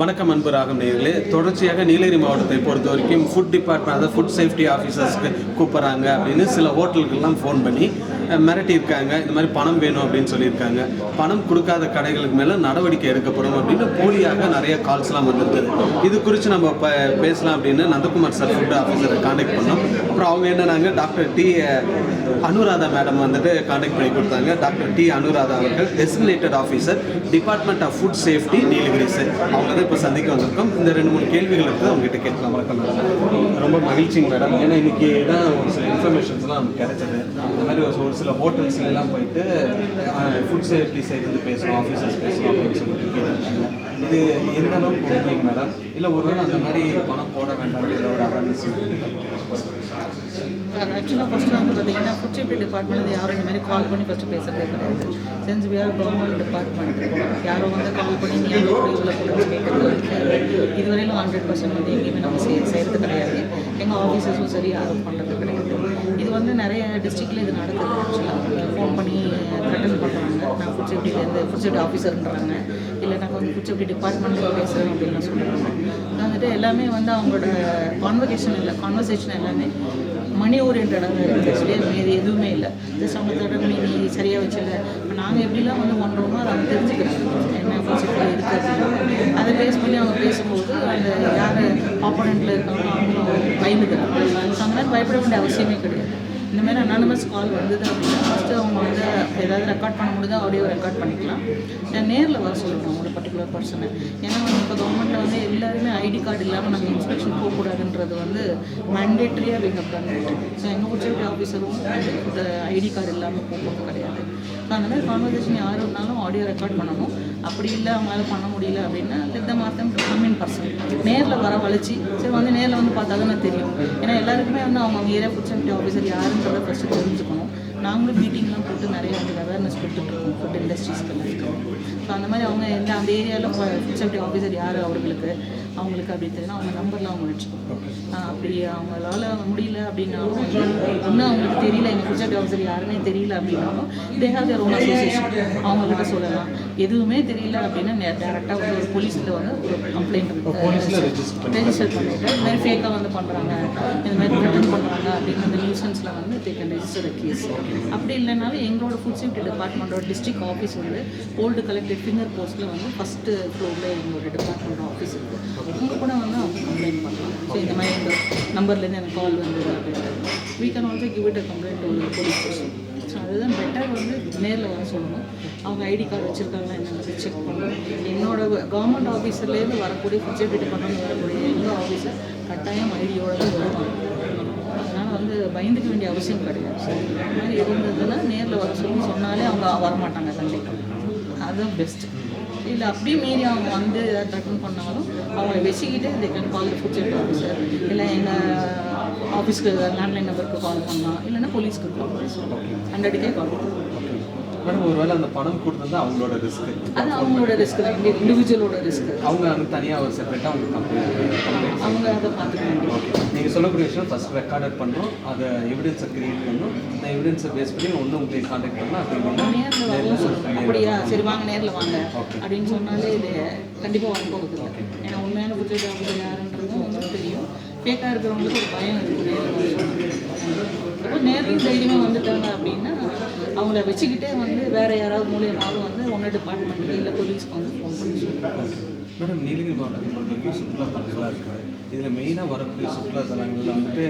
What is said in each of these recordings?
வணக்கம் அன்பு ராகம் நேர்களே தொடர்ச்சியாக நீலகிரி மாவட்டத்தை பொறுத்த வரைக்கும் ஃபுட் டிபார்ட்மெண்ட் அதாவது ஃபுட் சேஃப்டி ஆஃபீஸர்ஸ்க்கு கூப்பிட்றாங்க அப்படின்னு சில ஹோட்டல்கள்லாம் ஃபோன் பண்ணி மிரட்டியிருக்காங்க. இந்த மாதிரி பணம் வேணும் அப்படின்னு சொல்லியிருக்காங்க. பணம் கொடுக்காத கடைகளுக்கு மேலே நடவடிக்கை எடுக்கப்படும் அப்படின்னு போலியாக நிறைய கால்ஸ்லாம் வந்திருக்கு இது குறித்து நம்ம இப்போ பேசலாம் அப்படின்னு நந்தகுமார் சார் ஃபுட் ஆஃபீஸரை காண்டாக்ட் பண்ணோம். அப்புறம் அவங்க என்னன்னாங்க டாக்டர் டி அனுராதா மேடம் வந்துட்டு காண்டாக்ட் பண்ணி கொடுத்தாங்க. டாக்டர் டி அனுராதா அவர்கள் designated officer department of food safety Nilgiris அவங்க தான் இப்போ சந்திக்க வந்திருக்கோம். இந்த ரெண்டு மூணு கேள்விகள் இருக்குது அவங்க கிட்ட கேட்கலாம். வணக்கம் ரொம்ப மகிழ்ச்சிங்க மேடம் ஏன்னா இன்னைக்கு தான் ஒரு சில இன்ஃபர்மேஷன்ஸ்லாம் நமக்கு கிடைச்சது. இந்த மாதிரி ஒரு சோர்ஸ் சில ஹோட்டல்ஸ்ல எல்லாம் போயிட்டு ஃபுட் சேஃப்டி சைடு பேசணும் ஆஃபீஸர்ஸ் பேசணும் அப்படின்னு சொல்லிட்டு இது எந்த அளவுக்கு உண்மைங்க மேடம் இல்லை ஒருவேளை அந்த மாதிரி பணம் போட வேண்டாம் ஒரு அவேர்னஸ் ஆக்சுவலாக ஃபஸ்ட்டு வந்து பார்த்தீங்கன்னா ஃபுட் சேஃப்டி டிபார்ட்மெண்ட் யாரும் இந்த மாதிரி கால் பண்ணி ஃபஸ்ட்டு பேசுகிறதே கிடையாது. Since we are government department யாரும் வந்து கால் பண்ணி நீங்கள் அந்த ஒரு கேட்கறது இதுவரையிலும் ஹண்ட்ரட் பர்சன்ட் வந்து எங்கேயுமே நம்ம செய்ய செய்கிறது கிடையாது. எங்கள் ஆஃபீஸர்ஸும் சரி யாரும் பண்ணுறது கிடையாது இது வந்து நிறைய டிஸ்ட்ரிக்டில் இது நடக்குது ஆக்சுவலாக ஃபோன் பண்ணி த்ரெட்டன் பண்ணுறாங்க நான் ஃபுட் சேஃப்டிலேருந்து ஃபுட் சேஃப்டி ஆஃபீஸர்ன்றாங்க இல்லை நான் வந்து ஃபுட் சேஃப்டி டிபார்ட்மெண்ட்டில் பேசுகிறேன் அப்படின்னு சொல்கிறாங்க வந்துட்டு எல்லாமே வந்து அவங்களோட கான்வர்கேஷன் இல்லை கான்வர்சேஷன் எல்லாமே மணி ஓரியன்டாக இருக்குது ஆக்சுவலி மீது எதுவுமே இல்லை. ஜஸ்ட் அவங்க மீதி நீ சரியாக வச்சில்ல இப்போ நாங்கள் எப்படிலாம் வந்து பண்ணுறோமோ அதை அவங்க தெரிஞ்சுக்கிறாங்க. என்ன ஃபுட் இருக்குது அதை பேஸ் பண்ணி அவங்க பேசும்போது அந்த யார் ஆப்போனண்ட்டில் இருக்காங்களோ அவங்களும் பயந்துக்கிறாங்க. ஸோ அந்த மாதிரி பயப்பட வேண்டிய அவசியமே கிடையாது. இந்த மாதிரி அனானமஸ் கால் வந்தது அப்படின்னா ஃபஸ்ட்டு அவங்க வந்து ஏதாவது ரெக்கார்ட் பண்ண முடியுதோ ஆடியோ ரெக்கார்ட் பண்ணிக்கலாம். நேரில் வர சொல்லணும் ஒரு பர்டிகுலர் பர்சனை ஏன்னா வந்து இப்போ கவர்மெண்ட்டில் வந்து எல்லாருமே ஐடி கார்டு இல்லாமல் நாங்கள் இன்ஸ்பெக்ஷன் போகக்கூடாதுன்றது வந்து மேண்டேட்ரியாக we have ஸோ எங்கள் உச்சவட்டி ஆஃபீஸரும் இந்த ஐடி கார்டு இல்லாமல் போகிறது கிடையாது. ஸோ அந்த மாதிரி கான்வர்சேஷன் யார் இருந்தாலும் ஆடியோ ரெக்கார்ட் பண்ணணும். அப்படி இல்லை அவங்களால பண்ண முடியல அப்படின்னா லெட் த மாத்தம் கம்மின் பர்சன் நேரில் வர வளைச்சி சரி வந்து நேரில் வந்து பார்த்தா தானே தெரியும். ஏன்னா எல்லாருக்குமே வந்து அவங்க ஏரியா ஃபுட் ஆஃபீஸர் யாருமே j'avais passé des நாங்களும் மீட்டிங்லாம் போட்டு நிறைய வந்து அவேர்னஸ் கொடுத்துட்ருக்கோம் ஃபுட் இண்டஸ்ட்ரீஸ்க்கு ஸோ அந்த மாதிரி அவங்க எந்த அந்த ஏரியாவில் ஃபுட் சேஃப்டி ஆஃபீஸர் யார் அவர்களுக்கு அவங்களுக்கு அப்படி தெரியும் அவங்க நம்பர்லாம் அவங்க வச்சுக்கணும் ஆஹ் அப்படி அவங்களால முடியல அப்படின்னாலும் இன்னும் அவங்களுக்கு தெரியல எங்கள் ஃபுட் சேஃப்டி ஆஃபீஸர் யாருன்னே தெரியல அப்படின்னாலும் they have their own association அவங்கக்கிட்ட சொல்லலாம். எதுவுமே தெரியல அப்படின்னா டேரெக்டாக வந்து ஒரு போலீஸில் வந்து ஒரு கம்ப்ளைண்ட் ரெஜிஸ்டர் பண்ணிட்டு இந்த மாதிரி ஃபேக்காக வந்து பண்ணுறாங்க இந்த மாதிரி ரிட்டர்ன் பண்ணுறாங்க அப்படின்னு அந்த நியூசன்ஸில் வந்து டேக்கன் ரெஜிஸ்டர் கேஸ் அப்படி இல்லைனாலும் எங்களோட ஃபுட் சேஃப்டி டிபார்ட்மெண்ட்டோட டிஸ்ட்ரிக்ட் ஆஃபீஸ் வந்து ஓல்டு கலெக்டட் ஃபிங்கர் போஸ்ட்டில் வந்து ஃபஸ்ட்டு ஃப்ளோரில் எங்களோட டிபார்ட்மெண்ட் ஆஃபீஸ் இருக்குது உங்கள் கூட வந்து அவங்க கம்ப்ளைண்ட் பண்ணலாம். ஸோ இந்த மாதிரி இந்த நம்பர்லேருந்து எனக்கு கால் வந்தது அப்படின்னு we can also give it a complaint to police station so அதுதான் பெட்டர் வந்து நேரில் வர சொல்லணும். அவங்க ஐடி கார்டு வச்சுருக்காங்களா என்னென்னு செக் பண்ணணும். என்னோட கவர்மெண்ட் ஆஃபீஸர்லேருந்து வரக்கூடிய ஃபுட் சேஃப்டி டிபார்ட்மெண்ட் வரக்கூடிய எங்கள் ஆஃபீஸர் கட்டாயம் ஐடியோட தான் வருவாங்க பயந்துக்க வேண்டிய அவசியம் கிடையாது. இந்த மாதிரி இருந்ததுன்னா நேரில் வர சொல்லி சொன்னாலே அவங்க வரமாட்டாங்க கண்டிப்பாக அதுதான் பெஸ்ட்டு இல்லை அப்படியே மீறி அவங்க வந்து ஏதாவது த்ரெட்டன் பண்ணாலும் அவங்களை வச்சுக்கிட்டு they can call food officer இல்லை எங்கள் ஆஃபீஸ்க்கு லேண்ட்லைன் நம்பருக்கு கால் பண்ணலாம். இல்லைன்னா போலீஸ்க்கு கால் பண்ணலாம். ஹண்ட்ரடுக்கே கால் பண்ணலாம் மேடம் ஒருவேளை அந்த பணம் கொடுத்தது அவங்களோட ரிஸ்க் அது அவங்களோட ரிஸ்க் தான். இண்டிவிஜுவலோட ரிஸ்க் அவங்க அங்கே தனியாக ஒரு செப்பரேட்டாக அவங்க கம்ப்ளைண்ட் அவங்க அதை பார்த்துக்க வேண்டியது. ஓகே நீங்கள் சொல்லக்கூடிய விஷயம் ஃபஸ்ட் ரெக்கார்டட் பண்ணுறோம் அதை எவிடன்ஸை கிரியேட் பண்ணணும் அந்த எவிடன்ஸை பேஸ் பண்ணி ஒன்று உங்களை காண்டாக்ட் பண்ணலாம் அப்படி அப்படியா? சரி வாங்க நேரில் வாங்க. அப்படின்னு சொன்னாலே இது கண்டிப்பாக வாங்க போகுது ஏன்னா உண்மையான புத்தக ஆஃபீஸர் யாருன்றதும் உங்களுக்கு தெரியும். ஃபேக்காக இருக்கிறவங்களுக்கு ஒரு பயம் இருக்குது அப்போ நேர்லையும் தைரியமாக வந்துட்டாங்க அப்படின்னா அவங்கள வச்சுக்கிட்டே வந்து வேற யாராவது மூலியமாகவும் வந்து ஒன்று டிபார்ட்மெண்ட்டு இல்லை போலீஸ்க்கு வந்து ஃபோன் பண்ணி மேடம் நீலகிரி மாவட்டத்தில் சுற்றுலா தலங்களாக இருக்குது இதில் மெயினாக வரக்கூடிய சுற்றுலா தலங்களில் வந்துட்டு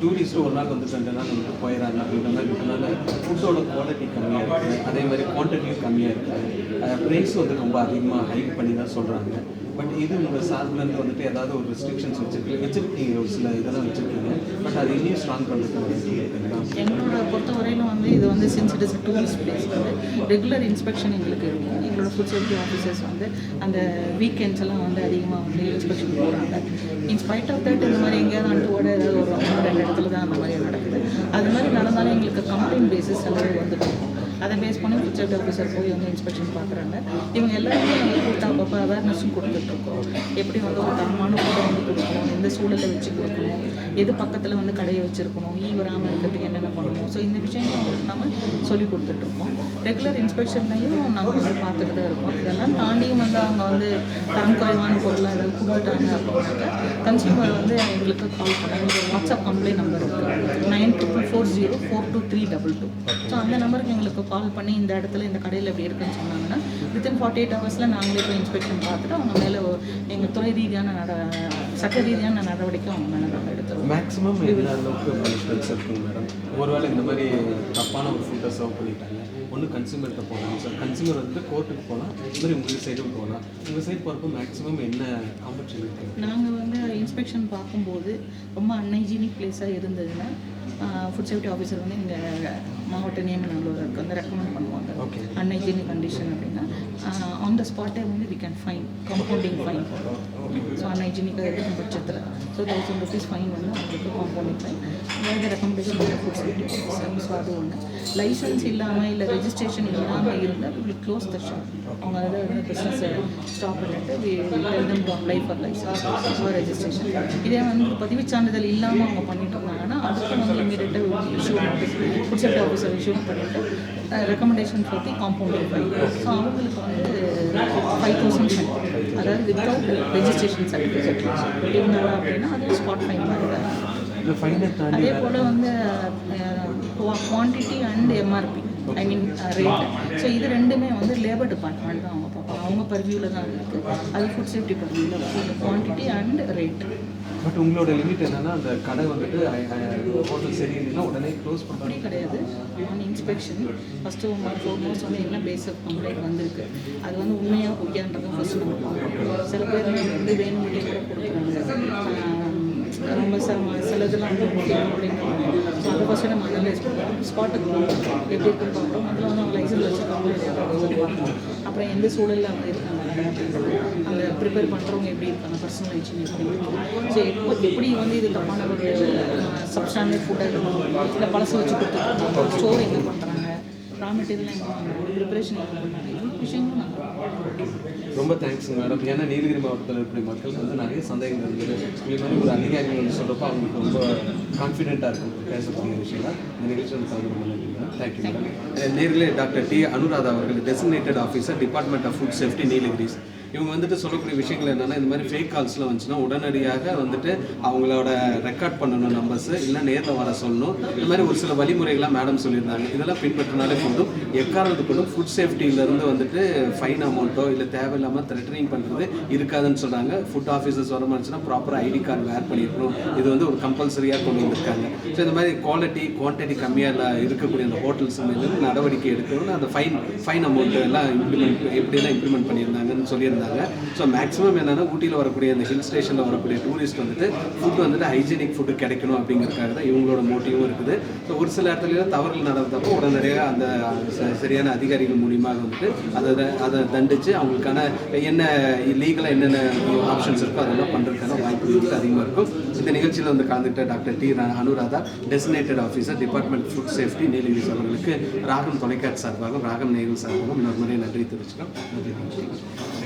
டூரிஸ்ட்டு ஒரு நாள் வந்து ரெண்டு நாள் வந்துட்டு போயிடறாங்க அப்படின்ற மாதிரி இருக்கனால ஃபுட்டோட குவாலிட்டி கம்மியாக இருக்குது அதே மாதிரி குவான்டிட்டியும் கம்மியாக இருக்குது ப்ரைஸ் வந்து ரொம்ப அதிகமாக ஹைக் பண்ணி தான் சொல்கிறாங்க பட் இது உங்கள் சார்பிலேருந்து வந்துட்டு ஏதாவது ஒரு ரெஸ்ட்ரிக்ஷன்ஸ் வச்சுருக்கீங்க. வச்சுருக்கீங்க ஒரு சில இதெல்லாம் வச்சுருக்கீங்க. பட் அது இன்னும் ஸ்ட்ராங் பண்ணுறதுக்கு எங்களோட பொறுத்தவரையிலும் வந்து இது வந்து since it is tourist place வந்து ரெகுலர் இன்ஸ்பெக்ஷன் எங்களுக்கு இருக்கும் எங்களோட ஃபுட் சேஃப்டி ஆஃபீஸர்ஸ் வந்து அந்த வீக்கெண்ட்ஸ் எல்லாம் வந்து அதிகமாக வந்து இன்ஸ்பெக்ஷன் போகிறாங்க இன்ஸ்பைட் ஆஃப் தட் இந்த மாதிரி எங்கேயாவது அண்டுவோட ஏதாவது ஒரு ரெண்டு இடத்துல தான் அந்த மாதிரி நடக்குது. அது மாதிரி நடந்தாலும் எங்களுக்கு கம்ப்ளைண்ட் பேசிஸ் எல்லாமே வந்துட்டு அதை பேஸ் பண்ணி ஃபுட் ஆஃபீஸர் போய் வந்து இன்ஸ்பெக்ஷன் பார்க்குறாங்க. இவங்க எல்லாருமே நாங்கள் கொடுத்தா அப்பப்போ அவேர்னஸும் கொடுத்துட்ருக்கோம் எப்படி வந்து ஒரு தரமான கூட வந்து கொடுக்கணும் எந்த சூழலை வச்சு கொடுக்கணும் எது பக்கத்தில் வந்து கடையை வச்சுருக்கணும் ஈ வராமல் இருக்கிறதுக்கு என்னென்ன பண்ணணும். ஸோ இந்த விஷயங்களும் அவங்களுக்கு நம்ம சொல்லி கொடுத்துட்ருக்கோம் ரெகுலர் இன்ஸ்பெக்ஷன்லையும் நாங்கள் வந்து பார்த்துட்டு தான் இருக்கோம். இதெல்லாம் தாண்டியும் வந்து அவங்க வந்து தரம் குறைவான பொருளாக ஏதாவது கொடுத்துட்டாங்க அப்படின்னாக்கா கன்சியூமர் வந்து எங்களுக்கு கால் பண்ணாங்க வாட்ஸ்அப் கம்ப்ளைண்ட் நம்பர் இருக்குது triple four zero four two three double two so அந்த நம்பருக்கு எங்களுக்கு கால் பண்ணி இந்த இடத்துல இந்த கடையில் இப்படி இருக்குன்னு சொன்னாங்கன்னா வித்தின் ஃபார்ட்டி எயிட் ஹவர்ஸில் நாங்களே போய் இன்ஸ்பெக்ஷன் பார்த்துட்டு அவங்க மேலே எங்கள் துறை ரீதியான நட சட்ட ரீதியான நடவடிக்கை அவங்க மேலே நாங்கள் எடுத்துருவோம். மேக்ஸிமம் என்ன அளவுக்கு பனிஷ்மெண்ட்ஸ் இருக்குங்க மேடம் ஒருவேளை இந்த மாதிரி தப்பான ஒரு ஃபுட்டை சர்வ் பண்ணிட்டாங்க. ஒன்று கன்சியூமர்கிட்ட போகலாம் சார் கன்சியூமர் வந்து கோர்ட்டுக்கு போகலாம் இது மாதிரி உங்கள் சைடும் போகலாம் உங்கள் சைடு போகிறப்போ மேக்ஸிமம் என்ன இருக்குது நாங்கள் வந்து இன்ஸ்பெக்ஷன் பார்க்கும்போது ரொம்ப அன்ஹைஜீனிக் பிளேஸாக இருந்ததுன்னா ஃபுட் சேஃப்டி ஆஃபீஸர் வந்து எங்கள் மாவட்ட நியமனங்களுக்கு வந்து ரெக்கமெண்ட் பண்ணுவாங்க. Okay. அன்ஹைஜீனிக் கண்டிஷன் அப்படின்னா ஆன் த ஸ்பாட்டே வந்து we can fine compounding fine so அன்ஹைஜீனிக்காக இருக்கும் பட்சத்தில். ஸோ தௌசண்ட் ருபீஸ் ஃபைன் வந்து அவங்களுக்கு காம்பவுண்டிங் ஃபைன் வேறு ரெக்கமெண்டேஷன் ஃபுட் சேஃப்டி ஸோ அது ஒன்று லைசன்ஸ் இல்லாமல் இல்லை ரெஜிஸ்ட்ரேஷன் இல்லாமல் இருந்தால் வில் க்ளோஸ் த ஷாப் அவங்க அதாவது பிஸ்னஸ் ஸ்டாப் பண்ணிட்டு லைஃப் del apply for license for registration இதே வந்து பதிவுச் சான்றிதழ் இல்லாமல் அவங்க பண்ணிட்டு இருந்தாங்கன்னா அதுக்கு வந்து இமீடியட்டாக issue food safety officer issue பண்ணிட்டு ரெக்கமெண்டேஷன் பற்றி காம்பவுண்டிங் ஃபைன் ஸோ அவங்களுக்கு வந்து ஃபைவ் தௌசண்ட் ஃபைன் அதாவது வித்தவுட் ரெஜிஸ்ட்ரேஷன் சர்டிஃபிகேட் இருந்தாங்க அப்படின்னா அது ஸ்பாட் ஃபைன் மாதிரி தான். அதே போல் வந்து quantity and MRP I mean rate so இது ரெண்டுமே வந்து லேபர் டிபார்ட்மெண்ட் தான் அவங்க பார்ப்பாங்க அவங்க பர்வியூவில் தான் இருக்குது அது ஃபுட் சேஃப்டி பர்வியூவில் குவான்டிட்டி அண்ட் ரேட் பட் உங்களோட லிமிட் என்னன்னா அந்த கடை வந்துட்டு ஹோட்டல் சரியில்லைன்னா உடனே க்ளோஸ் பண்ண அப்படி கிடையாது. On inspection first four foremost வந்து என்ன பேஸ் ஆஃப் கம்ப்ளைண்ட் வந்திருக்கு? அது வந்து உண்மையாக பொய்யான்றதை ஃபஸ்ட்டு நம்ம பார்க்கணும். சில பேர் வந்து வேணும்னே கூட கொடுக்குறாங்க. ரொம்ப சில சிலதெல்லாம் வந்து அப்படின்னு ஸோ அதை ஃபஸ்ட்டு நம்ம அனலைஸ் பண்ணுவோம் ஸ்பாட்டுக்கு எப்படி இருக்குன்னு பார்க்குறோம் அதில் வந்து அவங்க லைசன்ஸ் வச்சுருக்காங்க அப்புறம் எந்த சூழலில் அவங்க இருக்காங்க? அந்த ப்ரிப்பேர் பண்ணுறவங்க எப்படி இருக்காங்க? பர்சனல் ஹைஜீன் எப்படி இருக்காங்க ஸோ எப்போ எப்படி வந்து இது தப்பான ஒரு சப்ஸ்டாண்டர்ட் ஃபுட்டாக இருக்கணும் இல்லை பழசு வச்சு கொடுத்துருக்காங்க ஸ்டோர் எங்கே பண்ணுறாங்க ரா மெட்டீரியல் எங்கே பண்ணுறாங்க ப்ரிப்பரேஷன் எங்கே பண்ணுறாங்க இவ்வளோ விஷயங்களும் நாங்கள் ரொம்ப தேங்க்ஸ் மேடம் ஏன்னா நீலகிரி மாவட்டத்தில் இருக்கிற மக்களுக்கு வந்து நிறைய சந்தேகங்கள் இருக்குது. இது மாதிரி ஒரு அதிகாரிகள் வந்து சொல்கிறப்ப அவங்களுக்கு ரொம்ப கான்ஃபிடென்ட்டாக இருக்கும். பேசக்கூடிய விஷயம் இந்த நிகழ்ச்சி வந்து கலந்து கொள்ள தேங்க்யூ மேடம் நேரிலே டாக்டர் டி அனுராதா அவர்கள் designated officer department of food safety Nilgiris இவங்க வந்துட்டு சொல்லக்கூடிய விஷயங்கள் என்னென்னா இந்த மாதிரி ஃபேக் கால்ஸ்லாம் வந்துச்சுன்னா உடனடியாக வந்துட்டு அவங்களோட ரெக்கார்ட் பண்ணணும் நம்பர்ஸ் இல்லை நேரில் வர சொல்லணும். இந்த மாதிரி ஒரு சில வழிமுறைகள்லாம் மேடம் சொல்லியிருந்தாங்க. இதெல்லாம் பின்பற்றினாலே போதும். எக்காரணத்து கொண்டும் ஃபுட் சேஃப்டியிலேருந்து வந்துட்டு ஃபைன் அமௌண்ட்டோ இல்லை தேவையில்லாமல் த்ரெட்டனிங் பண்ணுறது இருக்காதுன்னு சொல்கிறாங்க ஃபுட் ஆஃபீஸர்ஸ் வர மாதிரிச்சுன்னா ப்ராப்பர் ஐடி கார்டு வேர் பண்ணியிருக்கணும் இது வந்து ஒரு கம்பல்சரியாக கொண்டு வந்திருக்காங்க. ஸோ இந்த மாதிரி குவாலிட்டி குவான்டிட்டி கம்மியாக இருக்கக்கூடிய அந்த ஹோட்டல்ஸ் மீது நடவடிக்கை எடுக்கணும்னு அந்த ஃபைன் ஃபைன் அமௌண்ட்டு எல்லாம் இம்ப்ளிமெண்ட் எப்படியெல்லாம் இம்ப்ளிமெண்ட் பண்ணியிருந்தாங்கன்னு சொல்லியிருந்தாங்க. ஸோ மேக்ஸிமம் என்னென்னா ஊட்டியில் வரக்கூடிய அந்த ஹில் ஸ்டேஷனில் வரக்கூடிய டூரிஸ்ட் வந்துட்டு ஃபுட் வந்துட்டு ஹைஜீனிக் ஃபுட்டு கிடைக்கணும் அப்படிங்கிறதுக்காக தான் இவங்களோட மோட்டிவும் இருக்குது. ஸோ ஒரு சில இடத்துல தவறுகள் நடந்தப்போ உடனடியாக அந்த ச- சரியான அதிகாரிகள் மூலியமாக வந்துட்டு அதை அதை தண்டித்து அவங்களுக்கான என்ன லீகலாக என்னென்ன ஆப்ஷன்ஸ் இருக்கோ அதெல்லாம் பண்ணுறதுக்கான வாய்ப்பு வந்து அதிகமாக இருக்கும். இந்த நிகழ்ச்சியில் வந்து கலந்துக்கிட்ட doctor D Anuradha designated officer department food safety Nilgiris அவர்களுக்கு ராகம் தொலைக்காட்சி சார்பாகவும் ராகம் நேரில் சார்பாகவும் இன்னொரு முறை நன்றி தெரிவிச்சுக்கிறோம். நன்றி.